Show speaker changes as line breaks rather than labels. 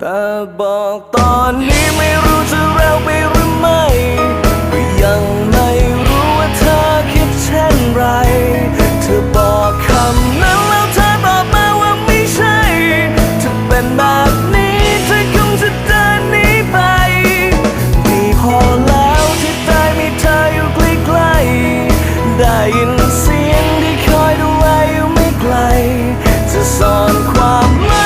แต่บอกตอนนี้ไม่รู้จะเร็วไปหรือไม่ก็ยังไม่รู้ว่าเธอคิดเช่นไร เธอบอกคำนั้นแล้วเธอตอบมาว่าไม่ใช่เธอเป็นแบบนี้เธอคงจะเดินหนีไปดีพอแล้วที่ได้มีเธออยู่ใกล้ๆได้ยินเสียงที่คอยดูแลอยู่ไม่ไกลจะซ่อนความลับ